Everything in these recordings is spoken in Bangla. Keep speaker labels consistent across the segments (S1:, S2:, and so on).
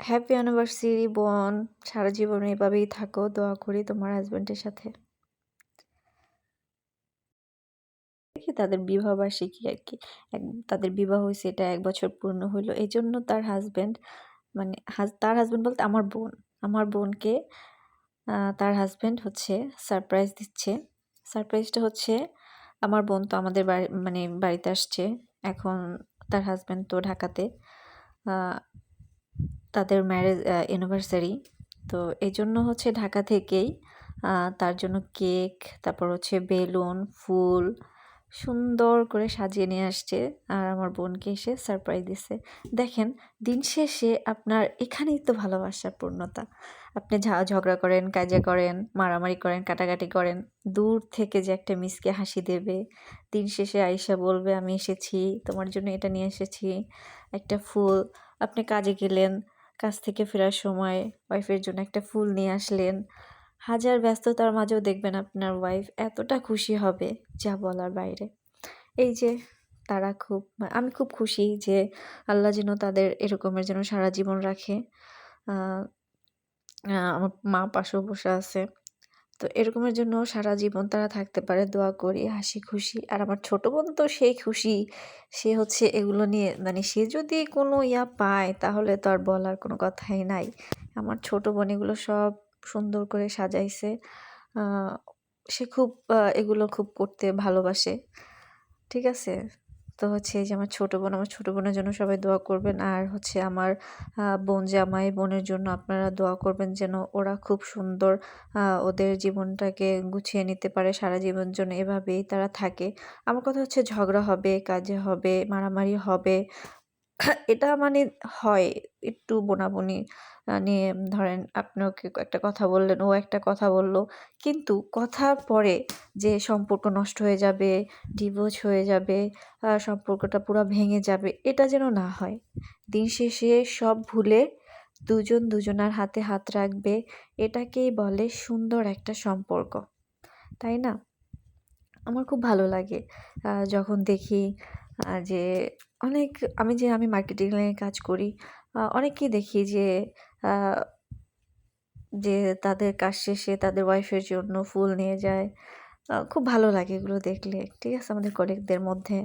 S1: হ্যাপি অ্যানিভার্সারি বোন সারা জীবন এভাবেই থাকো, দোয়া করি তোমার হাজব্যান্ডের সাথে। তাদের বিবাহ বার্ষিকী আর কি। তাদের বিবাহ হয়েছে, এটা এক বছর পূর্ণ হলো। এই জন্য তার হাজব্যান্ড মানে তার হাজব্যান্ড বলতে আমার বোন। আমার বোনকে তার হাজব্যান্ড হচ্ছে সারপ্রাইজ দিচ্ছে। সারপ্রাইজটা হচ্ছে, আমার বোন তো আমাদের বাড়ি মানে বাড়িতে আসছে। এখন তার হাজব্যান্ড তো ঢাকাতে। তাদের ম্যারেজ অ্যানিভার্সারি তো এই জন্য হচ্ছে ঢাকা থেকেই তার জন্য কেক তারপর হচ্ছে বেলুন, ফুল সুন্দর করে সাজিয়ে নিয়ে আসছে। আর আমার বোনকে এসে সারপ্রাইজ দিছে। দেখেন, দিন শেষে আপনার এখানেই তো ভালোবাসার পূর্ণতা। আপনি ঝগড়া করেন, কাজে করেন, মারামারি করেন, কাটাকাটি করেন, দূর থেকে যে একটা মিসকে হাসি দেবে, দিন শেষে আইসা বলবে, আমি এসেছি, তোমার জন্য এটা নিয়ে এসেছি, একটা ফুল, আপনি কাজে গেলেন কাজ থেকে ফেরার সময় ওয়াইফের জন্য একটা ফুল নিয়ে আসলেন। হাজার ব্যস্ততার মাঝেও দেখবেন আপনার ওয়াইফ এতটা খুশি হবে, যা বলার বাইরে। এই যে, তারা খুব, আমি খুব খুশি যে আল্লাহ যেন তাদের এরকমের যেন সারা জীবন রাখে। আমার মা পাশেও বসে আছে। তো এরকমের জন্য সারা জীবন তারা থাকতে পারে দোয়া করি, হাসি খুশি। আর আমার ছোট বোন তো সেই খুশি। সে হচ্ছে এগুলো নিয়ে মানে সে যদি কোনো ইয়া পায় তাহলে তো আর বলার কোনো কথাই নাই। আমার ছোট বোন এগুলো সব সুন্দর করে সাজাইছে। সে খুব এগুলো খুব করতে ভালোবাসে। ঠিক আছে? তো হচ্ছে যে আমার ছোটো বোন, আমার ছোটো বোনের জন্য সবাই দোয়া করবেন। আর হচ্ছে আমার বোন জামাই বোনের জন্য আপনারা দোয়া করবেন যেন ওরা খুব সুন্দর ওদের জীবনটাকে গুছিয়ে নিতে পারে, সারা জীবন জন্য এভাবেই তারা থাকে। আমার কথা হচ্ছে ঝগড়া হবে, কাজে হবে, মারামারি হবে এটা মানে হয় একটু বোনাবুনি নিয়ে ধরেন আপনি ওকে একটা কথা বললেন, ও একটা কথা বলল। কিন্তু কথার পরে যে সম্পর্ক নষ্ট হয়ে যাবে ডিভোর্স হয়ে যাবে সম্পর্কটা পুরো ভেঙে যাবে, এটা যেন না হয়। দিন শেষে সব ভুলে দুজন দুজনার হাতে হাত রাখবে, এটাকেই বলে সুন্দর একটা সম্পর্ক। তাই না? আমার খুব ভালো লাগে যখন দেখি যে অনেক আমি যে আমি মার্কেটিং লাইনে কাজ করি অনেককেই দেখি যে যে তাদের কাজ শেষে তাদের ওয়াইফের জন্য ফুল নিয়ে যায়। খুব ভালো লাগে এগুলো দেখলে, ঠিক আছে? আমাদের কলিগদের মধ্যে।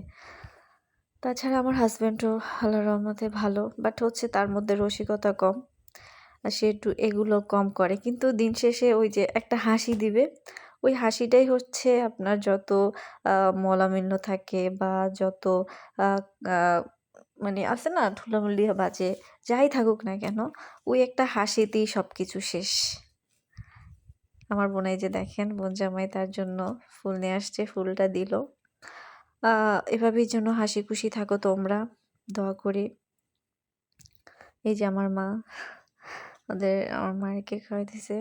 S1: তাছাড়া আমার হাজব্যান্ডও আল্লাহ রহমতে ভালো বাট হচ্ছে তার মধ্যে রসিকতা কম। সে একটু এগুলো কম করে, কিন্তু দিন শেষে ওই যে একটা হাসি দিবে। ওই হাসিটাই হচ্ছে আপনার যত মলামিন্য থাকে বা যত মানে আছে না ঠুলামুলি বাজে, যাই থাকুক না কেন, ওই একটা হাসিতেই সব কিছু শেষ। আমার বোনাই যে দেখেন, বোন জামাই তার জন্য ফুল নিয়ে আসছে, ফুলটা দিল। এভাবেই জন্য হাসি খুশি থাকো তোমরা, দোয়া করি। এই যে আমার মা, ওদের, আমার মায়ের কেক খাওয়াই দিছে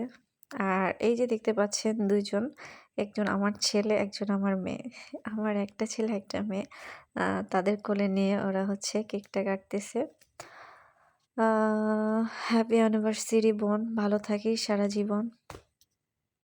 S1: আর এই যে দেখতে পাচ্ছেন দুইজন, একজন আমার ছেলে, একজন আমার মেয়ে। আমার একটা ছেলে, একটা মেয়ে। তাদের কোলে নিয়ে ওরা হচ্ছে কেকটা কাটতেছে। হ্যাপি অ্যানিভার্সারি বোন। ভালো থাকিস সারা জীবন।